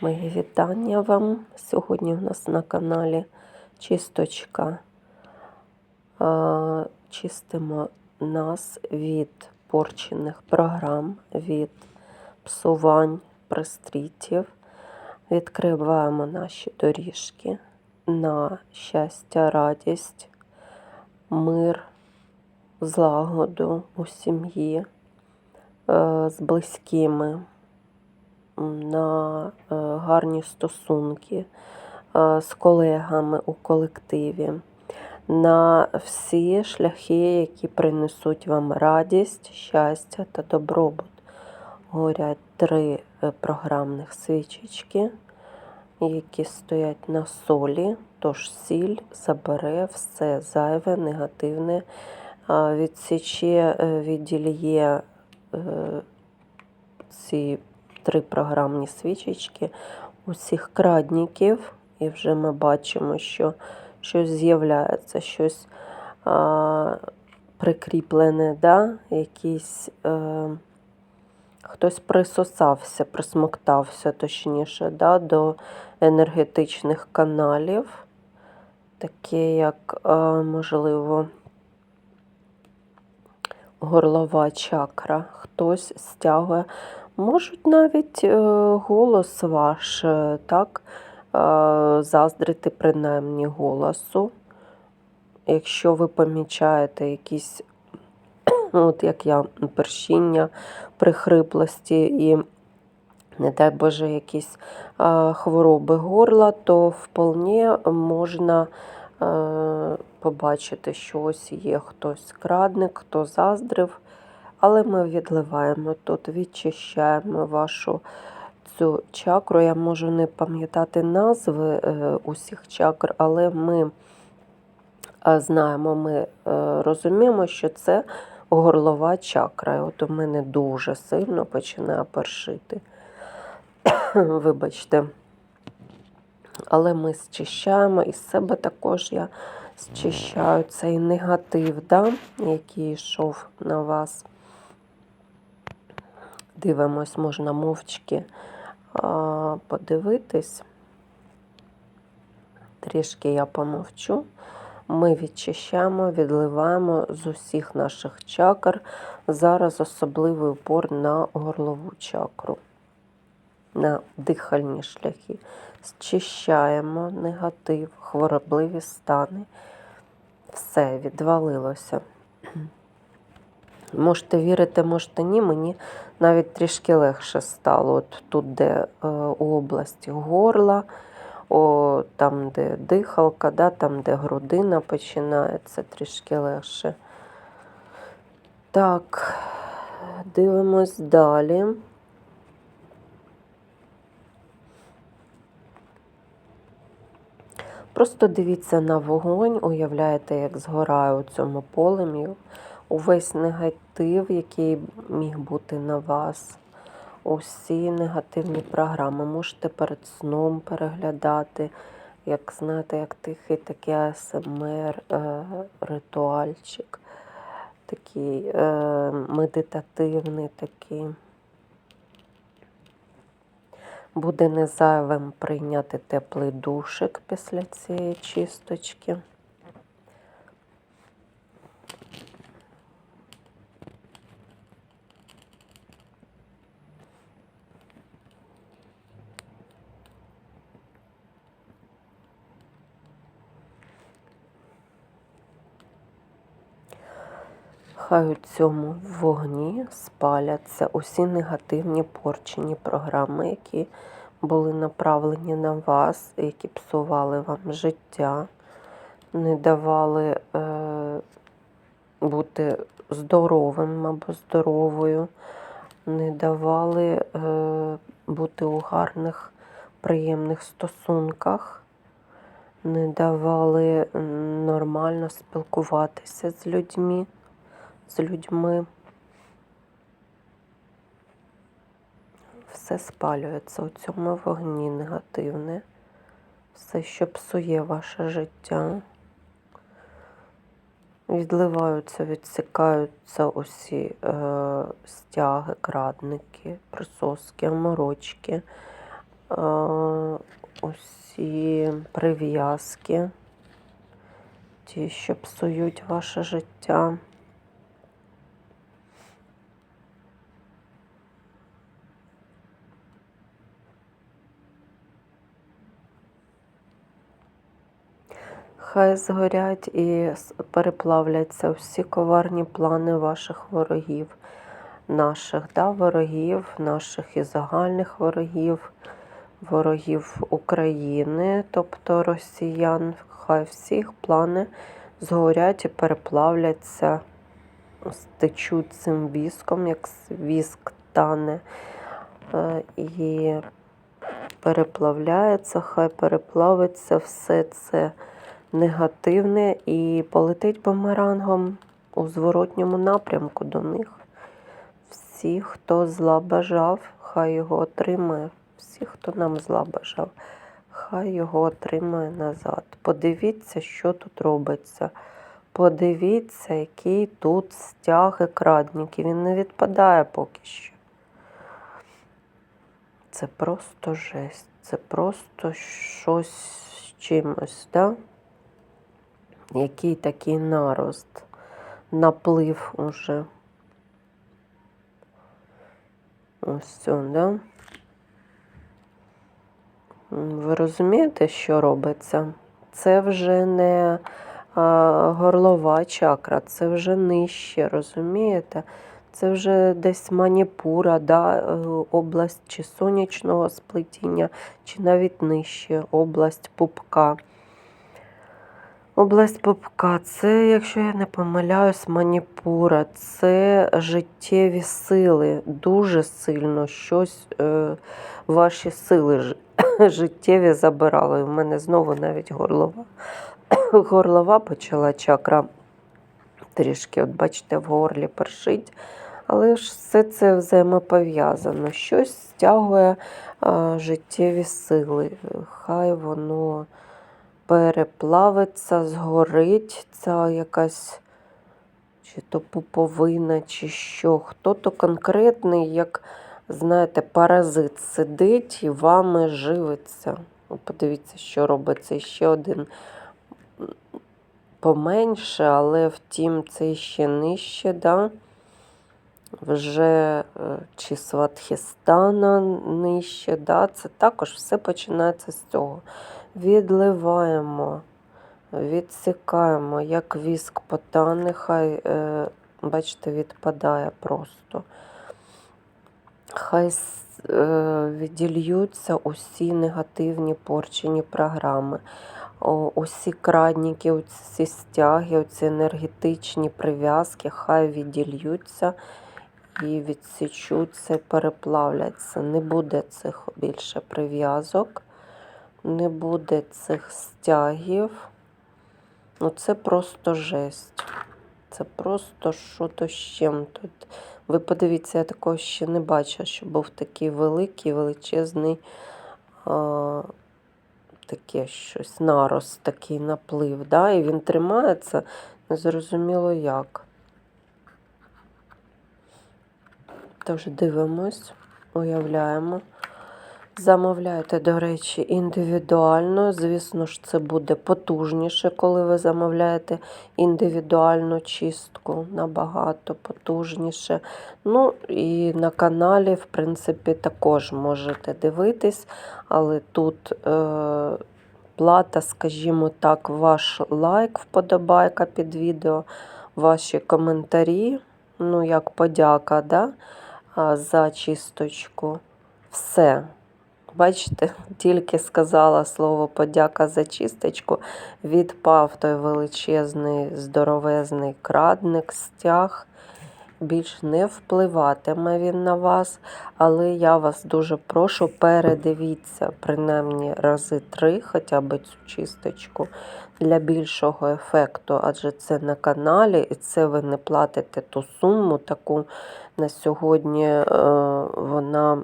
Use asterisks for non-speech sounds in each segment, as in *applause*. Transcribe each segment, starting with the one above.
Мої вітання вам. Сьогодні у нас на каналі Чисточка. Чистимо нас від порчених програм, від псувань, пристрітів. Відкриваємо наші доріжки на щастя, радість, мир, злагоду у сім'ї е, з близькими на е, гарні стосунки е, з колегами у колективі, на всі шляхи, які принесуть вам радість, щастя та добробут. Горять три е, програмних свічечки, які стоять на солі, тож сіль забере все зайве, негативне, відсіче, відділіє е, ці три програмні свічечки усіх крадників, і вже ми бачимо, що щось з'являється, щось а, прикріплене, да? якісь. Е, Хтось присосався, присмоктався, точніше, да, до енергетичних каналів, таке як, е, можливо, горлова чакра. Хтось стягує. Можуть навіть е, голос ваш, е, так, е, заздрити принаймні голосу. Якщо ви помічаєте якісь, от як я, першіння, прихриплості і, не дай Боже, якісь хвороби горла, то вполне можна побачити, що ось є хтось крадник, хто заздрив. Але ми відливаємо тут, відчищаємо вашу цю чакру. Я можу не пам'ятати назви е, усіх чакр, але ми е, знаємо, ми е, розуміємо, що це горлова чакра. От у мене дуже сильно починає першити. *coughs* Вибачте. Але ми зчищаємо і з себе також я зчищаю цей негатив, да, який йшов на вас. Дивимось, можна мовчки подивитись. Трішки я помовчу. Ми відчищаємо, відливаємо з усіх наших чакр. Зараз особливий упор на горлову чакру, на дихальні шляхи. Зчищаємо негатив, хворобливі стани. Все, відвалилося. Можете вірити, можете ні, мені навіть трішки легше стало. От Тут, де е, у області горла, о, там, де дихалка, да, там, де грудина починається, трішки легше. Так, дивимось далі. Просто дивіться на вогонь, уявляєте, як згорає у цьому полем'ю увесь негатив, який міг бути на вас. Усі негативні програми можете перед сном переглядати, як знаєте, як тихий такий АСМР, е, ритуальчик, такий е, медитативний такий. Буде незайвим прийняти теплий душик після цієї чисточки. Хай у цьому вогні спаляться усі негативні порчені програми, які були направлені на вас, які псували вам життя, не давали е, бути здоровим або здоровою, не давали е, бути у гарних, приємних стосунках, не давали нормально спілкуватися з людьми з людьми. Все спалюється у цьому вогні негативне, все, що псує ваше життя. Відливаються, відсікаються усі е, стяги, крадники, присоски, морочки, е, усі прив'язки, ті, що псують ваше життя. Хай згорять і переплавляться всі коварні плани ваших ворогів, наших да, ворогів, наших і загальних ворогів, ворогів України, тобто росіян. Хай всіх плани згорять і переплавляться, стечуть цим віском, як віск тане. Е, І переплавляється, хай переплавиться все це негативне і полетить бумерангом у зворотньому напрямку до них. Всі, хто зла бажав, хай його отримає. Всі, хто нам зла бажав, хай його отримає назад. Подивіться, що тут робиться. Подивіться, який тут стяг і крадники. Він не відпадає поки що. Це просто жесть. Це просто щось з чимось, да? Який такий нарост, наплив уже. Ось все, да? Ви розумієте, що робиться? Це вже не горлова чакра, це вже нижче, розумієте? Це вже десь маніпура, да? область чи сонячного сплетіння, чи навіть нижче область пупка. Область пупка це, якщо я не помиляюсь, маніпура, це життєві сили, дуже сильно щось е, ваші сили *coughs* життєві забирали. У мене знову навіть горлова. *coughs* Горлова почала чакра трішки, от бачите, в горлі першить. Але ж все це взаємопов'язано. Щось стягує а, життєві сили. Хай воно переплавиться, згорить ця якась чи то пуповина, чи що. Хто-то конкретний, як, знаєте, паразит сидить і вами живиться. Подивіться, що робиться. Ще один поменше, але втім, це ще нижче, да? Вже е, чи Сватхістана нижче, да? це також все починається з цього. Відливаємо, відсікаємо, як віск потане, хай, е, бачите, відпадає просто. Хай е, відільються усі негативні порчені програми, усі крадники, усі стяги, оці енергетичні прив'язки, хай відільються і відсічуться, і переплавляться. Не буде цих більше прив'язок, не буде цих стягів. Ну, це просто жесть. Це просто що-то з чим тут. Ви подивіться, я такого ще не бачила, що був такий великий, величезний а, таке щось, нарост, такий наплив. Да? І він тримається незрозуміло як. Тож дивимось, уявляємо. Замовляйте, до речі, індивідуально. Звісно ж, це буде потужніше, коли ви замовляєте індивідуальну чистку, набагато потужніше. Ну і на каналі, в принципі, також можете дивитись, але тут е, плата, скажімо так, ваш лайк, вподобайка під відео, ваші коментарі, ну, як подяка, да? За чисточку. Все. Бачите, *laughs* тільки сказала слово подяка за чисточку, відпав той величезний, здоровезний крадник, стяг. Більш не впливатиме він на вас, але я вас дуже прошу, передивіться принаймні рази три, хоча б цю чисточку для більшого ефекту, адже це на каналі, і це ви не платите ту суму таку на сьогодні. е, Вона,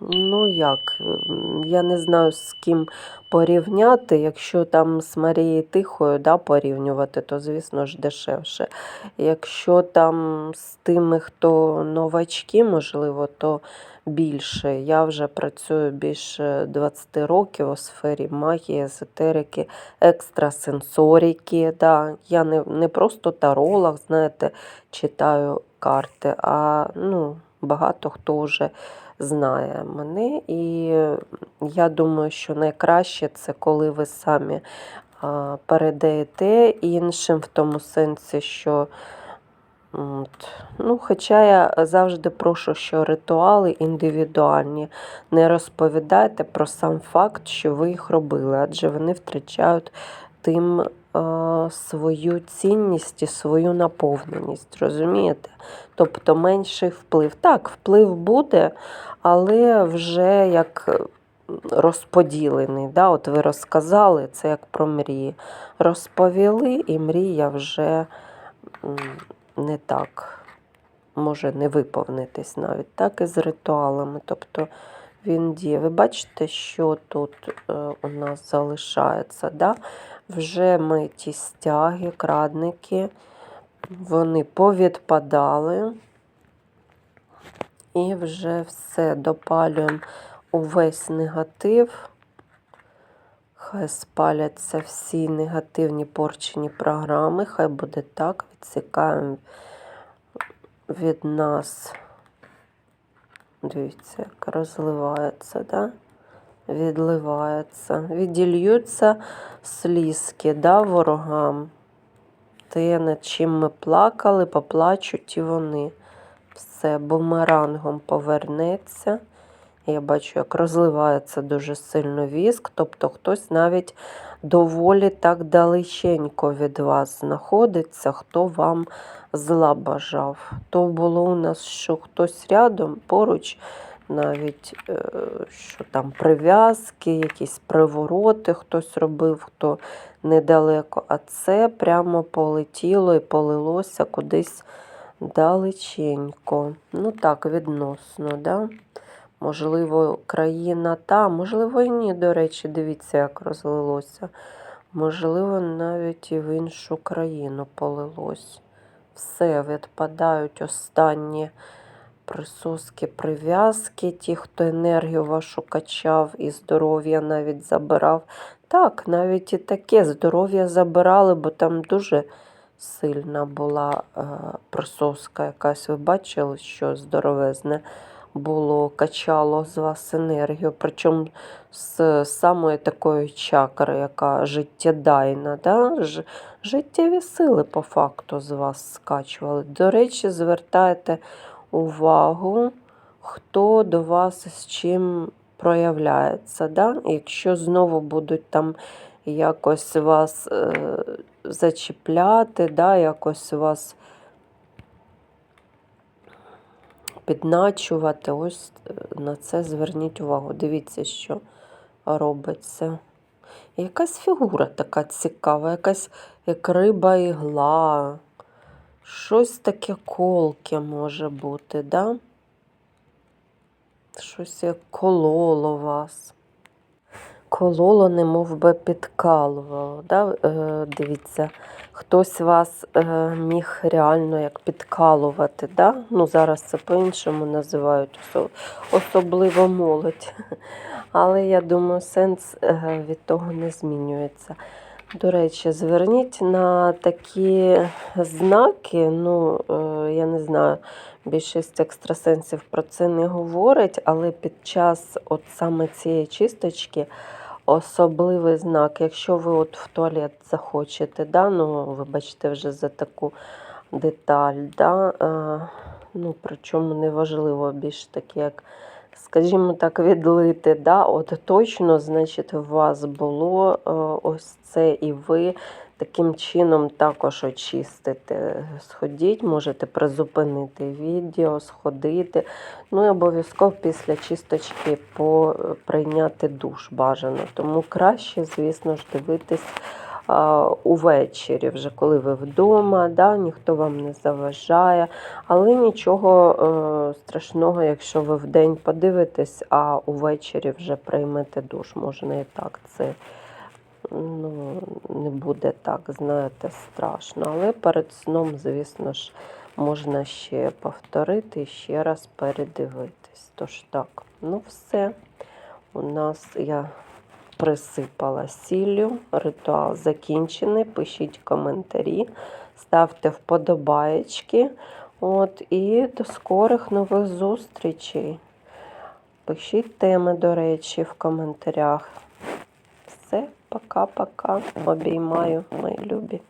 ну як, я не знаю з ким порівняти. Якщо там з Марією Тихою да, порівнювати, то звісно ж дешевше. Якщо там з тими, хто новачки, можливо, то більше. Я вже працюю більше 20 років у сфері магії, езотерики, екстрасенсорики. Да. Я не, не просто таролог, знаєте, читаю карти, а ну, багато хто вже знає мене. І я думаю, що найкраще це коли ви самі передаєте іншим в тому сенсі, що. От. Ну, Хоча я завжди прошу, що ритуали індивідуальні. Не розповідайте про сам факт, що ви їх робили, адже вони втрачають тим свою цінність і свою наповненість. Розумієте? Тобто менший вплив. Так, вплив буде, але вже як розподілений. Да? От ви розказали, це як про мрії. Розповіли, і мрія вже. не так може не виповнитись навіть, так і з ритуалами. Тобто він діє. Ви бачите, що тут е, у нас залишається. Да? Вже ми ті стяги, крадники, вони повідпадали. І вже все допалюємо увесь негатив. Хай спаляться всі негативні порчені програми. Хай буде так. Відсікаємо від нас. Дивіться, як розливається, да? Відливається. Відільються слізки да, ворогам. Те, над чим ми плакали, поплачуть і вони. Все бумерангом повернеться. Я бачу, як розливається дуже сильно віск, тобто хтось навіть доволі так далеченько від вас знаходиться, хто вам зла бажав. То було у нас, що хтось рядом поруч, навіть е, що там прив'язки, якісь привороти хтось робив, хто недалеко. А це прямо полетіло і полилося кудись далеченько. Ну так, відносно, да? Можливо, країна та, можливо, і ні, до речі, дивіться, як розлилося. Можливо, навіть і в іншу країну полилось. Все, відпадають останні присоски, прив'язки, ті, хто енергію вашу качав і здоров'я навіть забирав. Так, навіть і таке здоров'я забирали, бо там дуже сильна була е, присоска якась. Ви бачили, що здоровезне було, качало з вас енергію, причому з самої такої чакри, яка життєдайна. Да? Ж- Життєві сили по факту з вас скачували. До речі, звертайте увагу, хто до вас з чим проявляється. Да? Якщо знову будуть там якось вас е, зачіпляти, да? якось вас підначувати. Ось е, на це зверніть увагу. Дивіться, що робиться. Якась фігура така цікава, якась як риба ігла. Щось таке колке може бути, да? Щось як кололо вас. Кололо, немов би підкалувало. Да? Е, дивіться, хтось вас е, міг реально як підкалувати. Да? Ну, зараз це по-іншому називають, особливо молодь. *laughs* Але я думаю, сенс е, від того не змінюється. До речі, зверніть на такі знаки, ну, е, я не знаю, більшість екстрасенсів про це не говорить, але під час от саме цієї чисточки особливий знак. Якщо ви от в туалет захочете, да, ну, вибачте вже за таку деталь, да, е, ну, причому неважливо більш таке, як, скажімо так, відлити, да, от точно, значить, у вас було е, ось це, і ви таким чином також очистите. Сходіть, можете призупинити відео, сходити. Ну і обов'язково після чисточки по, прийняти душ бажано. Тому краще, звісно ж, дивитись увечері, вже коли ви вдома, да, ніхто вам не заважає. Але нічого е, страшного, якщо ви вдень подивитесь, а увечері вже приймете душ. Можна і так. Це ну, не буде так, знаєте, страшно. Але перед сном, звісно ж, можна ще повторити, ще раз передивитись. Тож так, ну все. У нас я присипала сіллю, ритуал закінчений. Пишіть коментарі, ставте вподобаєчки. От, і до скорих нових зустрічей. Пишіть теми, до речі, в коментарях. Все, пока-пока. Обіймаю, мої любі.